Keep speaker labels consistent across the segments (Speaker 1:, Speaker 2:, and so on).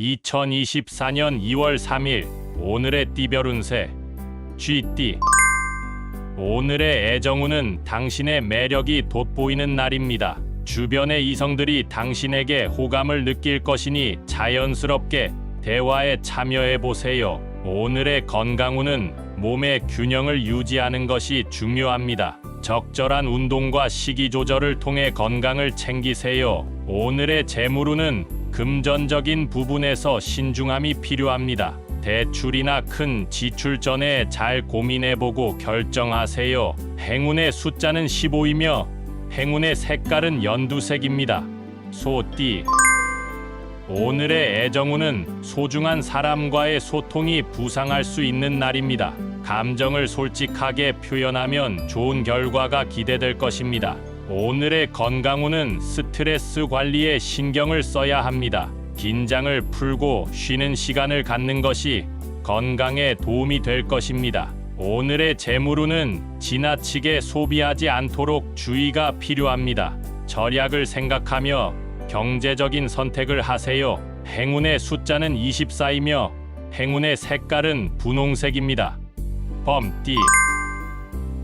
Speaker 1: 2024년 2월 3일 오늘의 띠별 운세 쥐띠 오늘의 애정운은 당신의 매력이 돋보이는 날입니다. 주변의 이성들이 당신에게 호감을 느낄 것이니 자연스럽게 대화에 참여해 보세요. 오늘의 건강운은 몸의 균형을 유지하는 것이 중요합니다. 적절한 운동과 식이 조절을 통해 건강을 챙기세요. 오늘의 재물운은 금전적인 부분에서 신중함이 필요합니다. 대출이나 큰 지출 전에 잘 고민해보고 결정하세요. 행운의 숫자는 15이며 행운의 색깔은 연두색입니다. 소띠 오늘의 애정운은 소중한 사람과의 소통이 부상할 수 있는 날입니다. 감정을 솔직하게 표현하면 좋은 결과가 기대될 것입니다. 오늘의 건강운은 스트레스 관리에 신경을 써야 합니다. 긴장을 풀고 쉬는 시간을 갖는 것이 건강에 도움이 될 것입니다. 오늘의 재물운은 지나치게 소비하지 않도록 주의가 필요합니다. 절약을 생각하며 경제적인 선택을 하세요. 행운의 숫자는 24이며 행운의 색깔은 분홍색입니다. 범띠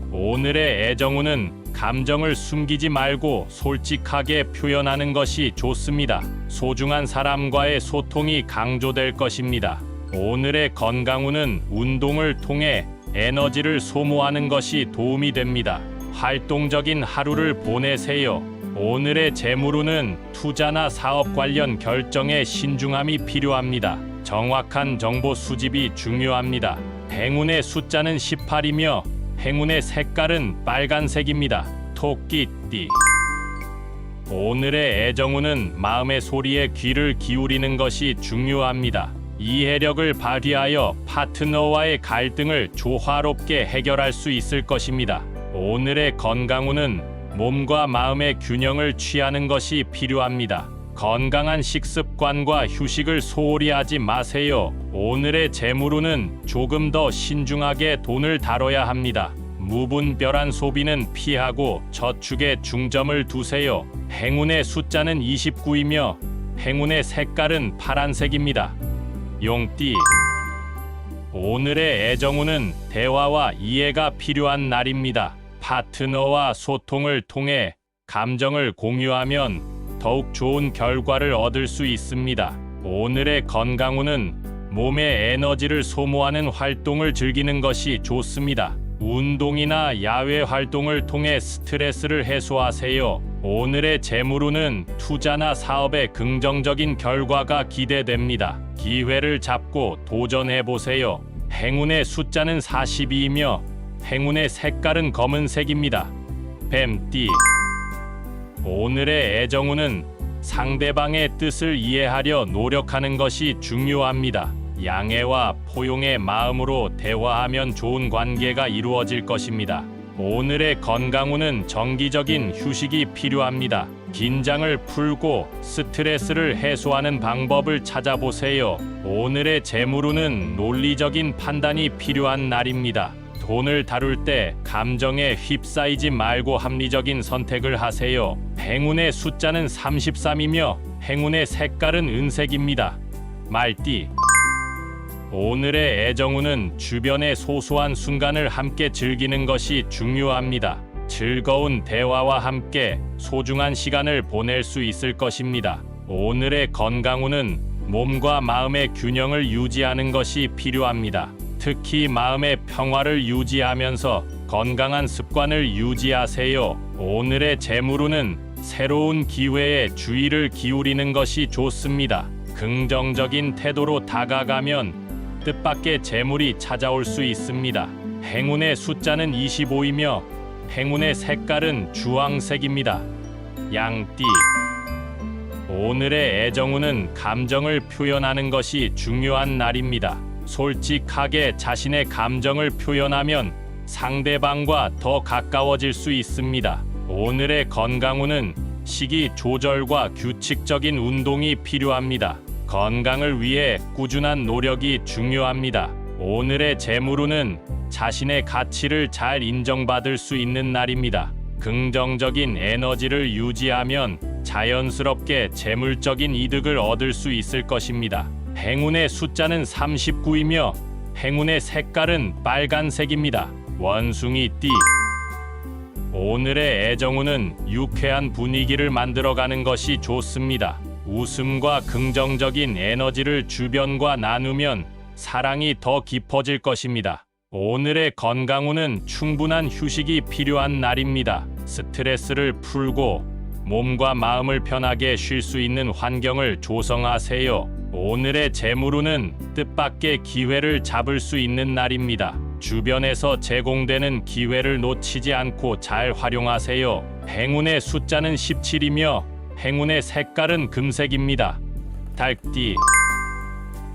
Speaker 1: 오늘의 애정운은 감정을 숨기지 말고 솔직하게 표현하는 것이 좋습니다. 소중한 사람과의 소통이 강조될 것입니다. 오늘의 건강운은 운동을 통해 에너지를 소모하는 것이 도움이 됩니다. 활동적인 하루를 보내세요. 오늘의 재물운은 투자나 사업 관련 결정에 신중함이 필요합니다. 정확한 정보 수집이 중요합니다. 행운의 숫자는 18이며 행운의 색깔은 빨간색입니다. 토끼띠 오늘의 애정운은 마음의 소리에 귀를 기울이는 것이 중요합니다. 이해력을 발휘하여 파트너와의 갈등을 조화롭게 해결할 수 있을 것입니다. 오늘의 건강운은 몸과 마음의 균형을 취하는 것이 필요합니다. 건강한 식습관과 휴식을 소홀히 하지 마세요. 오늘의 재물운은 조금 더 신중하게 돈을 다뤄야 합니다. 무분별한 소비는 피하고 저축에 중점을 두세요. 행운의 숫자는 29이며 행운의 색깔은 파란색입니다. 용띠 오늘의 애정운은 대화와 이해가 필요한 날입니다. 파트너와 소통을 통해 감정을 공유하면 더욱 좋은 결과를 얻을 수 있습니다. 오늘의 건강운은 몸의 에너지를 소모하는 활동을 즐기는 것이 좋습니다. 운동이나 야외 활동을 통해 스트레스를 해소하세요. 오늘의 재물운은 투자나 사업에 긍정적인 결과가 기대됩니다. 기회를 잡고 도전해 보세요. 행운의 숫자는 42이며 행운의 색깔은 검은색입니다. 뱀띠 오늘의 애정운은 상대방의 뜻을 이해하려 노력하는 것이 중요합니다. 양해와 포용의 마음으로 대화하면 좋은 관계가 이루어질 것입니다. 오늘의 건강운은 정기적인 휴식이 필요합니다. 긴장을 풀고 스트레스를 해소하는 방법을 찾아보세요. 오늘의 재물운은 논리적인 판단이 필요한 날입니다. 돈을 다룰 때 감정에 휩싸이지 말고 합리적인 선택을 하세요. 행운의 숫자는 33이며 행운의 색깔은 은색입니다. 말띠 오늘의 애정운은 주변의 소소한 순간을 함께 즐기는 것이 중요합니다. 즐거운 대화와 함께 소중한 시간을 보낼 수 있을 것입니다. 오늘의 건강운은 몸과 마음의 균형을 유지하는 것이 필요합니다. 특히 마음의 평화를 유지하면서 건강한 습관을 유지하세요. 오늘의 재물운은 새로운 기회에 주의를 기울이는 것이 좋습니다. 긍정적인 태도로 다가가면 뜻밖의 재물이 찾아올 수 있습니다. 행운의 숫자는 25이며 행운의 색깔은 주황색입니다. 양띠 오늘의 애정운은 감정을 표현하는 것이 중요한 날입니다. 솔직하게 자신의 감정을 표현하면 상대방과 더 가까워질 수 있습니다. 오늘의 건강운은 식이 조절과 규칙적인 운동이 필요합니다. 건강을 위해 꾸준한 노력이 중요합니다. 오늘의 재물운은 자신의 가치를 잘 인정받을 수 있는 날입니다. 긍정적인 에너지를 유지하면 자연스럽게 재물적인 이득을 얻을 수 있을 것입니다. 행운의 숫자는 39이며 행운의 색깔은 빨간색입니다. 원숭이 띠 오늘의 애정운은 유쾌한 분위기를 만들어가는 것이 좋습니다. 웃음과 긍정적인 에너지를 주변과 나누면 사랑이 더 깊어질 것입니다. 오늘의 건강운은 충분한 휴식이 필요한 날입니다. 스트레스를 풀고 몸과 마음을 편하게 쉴 수 있는 환경을 조성하세요. 오늘의 재물운은 뜻밖의 기회를 잡을 수 있는 날입니다. 주변에서 제공되는 기회를 놓치지 않고 잘 활용하세요. 행운의 숫자는 17이며 행운의 색깔은 금색입니다. 달띠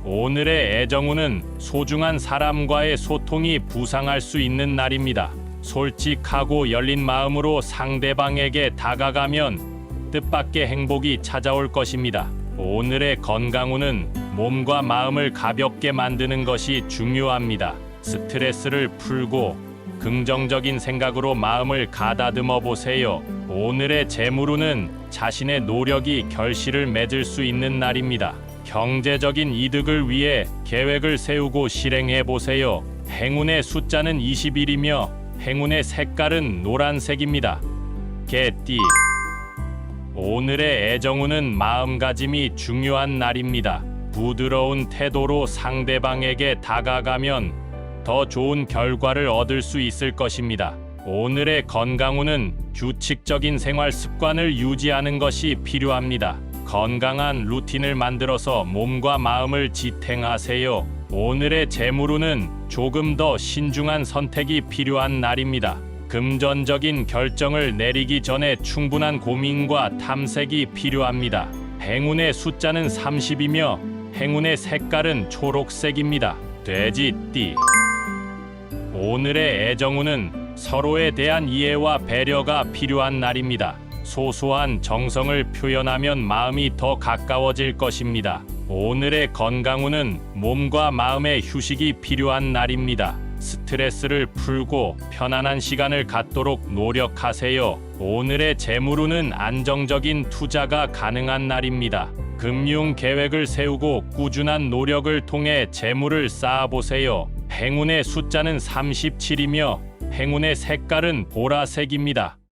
Speaker 1: 오늘의 애정운은 소중한 사람과의 소통이 부상할 수 있는 날입니다. 솔직하고 열린 마음으로 상대방에게 다가가면 뜻밖의 행복이 찾아올 것입니다. 오늘의 건강운은 몸과 마음을 가볍게 만드는 것이 중요합니다. 스트레스를 풀고 긍정적인 생각으로 마음을 가다듬어 보세요. 오늘의 재물운은 자신의 노력이 결실을 맺을 수 있는 날입니다. 경제적인 이득을 위해 계획을 세우고 실행해 보세요. 행운의 숫자는 21이며 행운의 색깔은 노란색입니다. 개띠 오늘의 애정운은 마음가짐이 중요한 날입니다. 부드러운 태도로 상대방에게 다가가면 더 좋은 결과를 얻을 수 있을 것입니다. 오늘의 건강운은 규칙적인 생활 습관을 유지하는 것이 필요합니다. 건강한 루틴을 만들어서 몸과 마음을 지탱하세요. 오늘의 재물운은 조금 더 신중한 선택이 필요한 날입니다. 금전적인 결정을 내리기 전에 충분한 고민과 탐색이 필요합니다. 행운의 숫자는 30이며 행운의 색깔은 초록색입니다. 돼지 띠 오늘의 애정운은 서로에 대한 이해와 배려가 필요한 날입니다. 소소한 정성을 표현하면 마음이 더 가까워질 것입니다. 오늘의 건강운은 몸과 마음의 휴식이 필요한 날입니다. 스트레스를 풀고 편안한 시간을 갖도록 노력하세요. 오늘의 재물운은 안정적인 투자가 가능한 날입니다. 금융 계획을 세우고 꾸준한 노력을 통해 재물을 쌓아보세요. 행운의 숫자는 37이며 행운의 색깔은 보라색입니다.